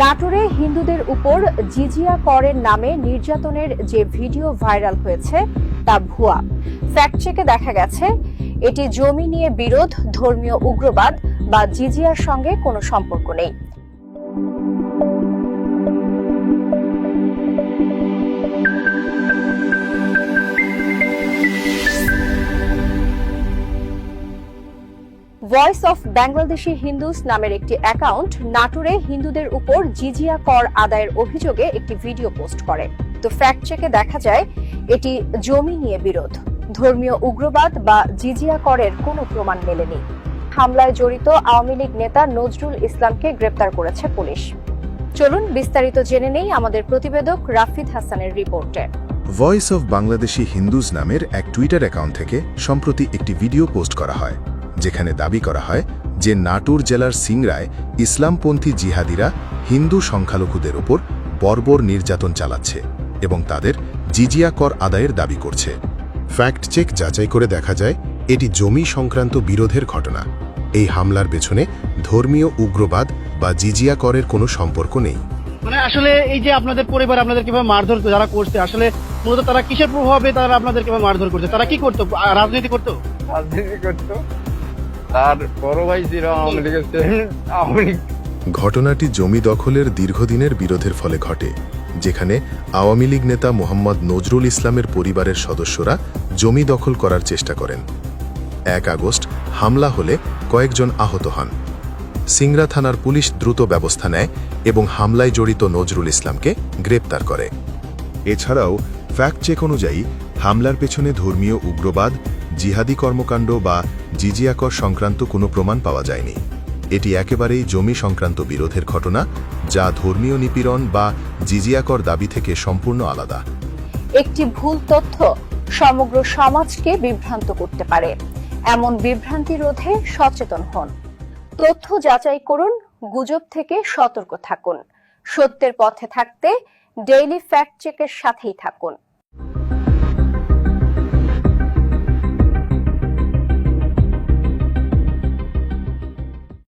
নাটোরে হিন্দুদের উপর জিজিয়া করের নামে নির্যাতনের যে ভিডিও ভাইরাল হয়েছে, তা ভুয়া। ফ্যাক্ট চেকে দেখা গেছে, এটি জমি নিয়ে বিরোধ, ধর্মীয় উগ্রবাদ বা জিজিয়ার সঙ্গে কোনো সম্পর্ক নেই। ভয়েস অফ বাংলাদেশি হিন্দুস নামের একটি অ্যাকাউন্ট নাটোরে হিন্দুদের উপর জিজিয়া কর আদায়ের অভিযোগে একটি ভিডিও পোস্ট করে। তো ফ্যাক্ট চেকে দেখা যায়, এটি জমি নিয়ে বিরোধ। ধর্মীয় উগ্রবাদ বা জিজিয়া করের কোনো প্রমাণ মেলেনি। হামলায় জড়িত আওয়ামী লীগ নেতা নজরুল ইসলামকে গ্রেপ্তার করেছে পুলিশ। চলুন বিস্তারিত জেনে নেই আমাদের প্রতিবেদক রাফিদ হাসানের রিপোর্টে। ভয়েস অফ বাংলাদেশি হিন্দুজ নামের এক টুইটার অ্যাকাউন্ট থেকে সম্প্রতি একটি ভিডিও পোস্ট করা হয়। যেখানে দাবি করা হয় যে নাটোর জেলার সিংরায় ইসলামপন্থী জিহাদিরা হিন্দু সংখ্যালঘুদের ওপর বর্বর নির্যাতন চালাচ্ছে এবং তাদের জিজিয়া কর আদায়ের দাবি করছে। ফ্যাক্ট চেক যাচাই করে দেখা যায় এটি জমি সংক্রান্ত বিরোধের ঘটনা। এই হামলার পেছনে ধর্মীয় উগ্রবাদ বা জিজিয়া করের কোনো সম্পর্ক নেই। মানে আসলে এই যে আপনাদের পরিবার আপনাদের কীভাবে মারধর যারা করছে আসলে মূলত তারা কিসের প্রভাবে তারা আপনাদের কীভাবে মারধর করছে? তারা কি করতো? রাজনীতি করতো? রাজনীতি করতো। তার বড় ভাই ছিল আওয়ামী লীগের আওয়ামী লীগ। ঘটনাটি জমি দখলের দীর্ঘদিনের বিরোধের ফলে ঘটে যেখানে আওয়ামী লীগ নেতা মোহাম্মদ নজরুল ইসলামের পরিবারের সদস্যরা জমি দখল করার চেষ্টা করেন। এক আগস্ট হামলা হলে কয়েকজন আহত হন। সিংড়া থানার পুলিশ দ্রুত ব্যবস্থা নেয় এবং হামলায় জড়িত নজরুল ইসলামকে গ্রেপ্তার করে। এছাড়াও ফ্যাক্ট চেক অনুযায়ী হামলার পেছনে ধর্মীয় উগ্রবাদ জিহাদি কর্মকাণ্ড বা জিজিয়াকর সংক্রান্ত কোনো প্রমাণ পাওয়া যায়নি। এটি একেবারেই জমি সংক্রান্ত বিরোধের ঘটনা, যা ধর্মীয় নিপীড়ন বা জিজিয়াকর দাবি থেকে সম্পূর্ণ আলাদা। একটি ভুল তথ্য সমগ্র সমাজকে বিভ্রান্ত করতে পারে। এমন বিভ্রান্তি রোধে সচেতন হন। তথ্য যাচাই করুন, গুজব থেকে সতর্ক থাকুন। সত্যের পথে থাকতে ডেইলি ফ্যাক্ট চেকের সাথেই থাকুন।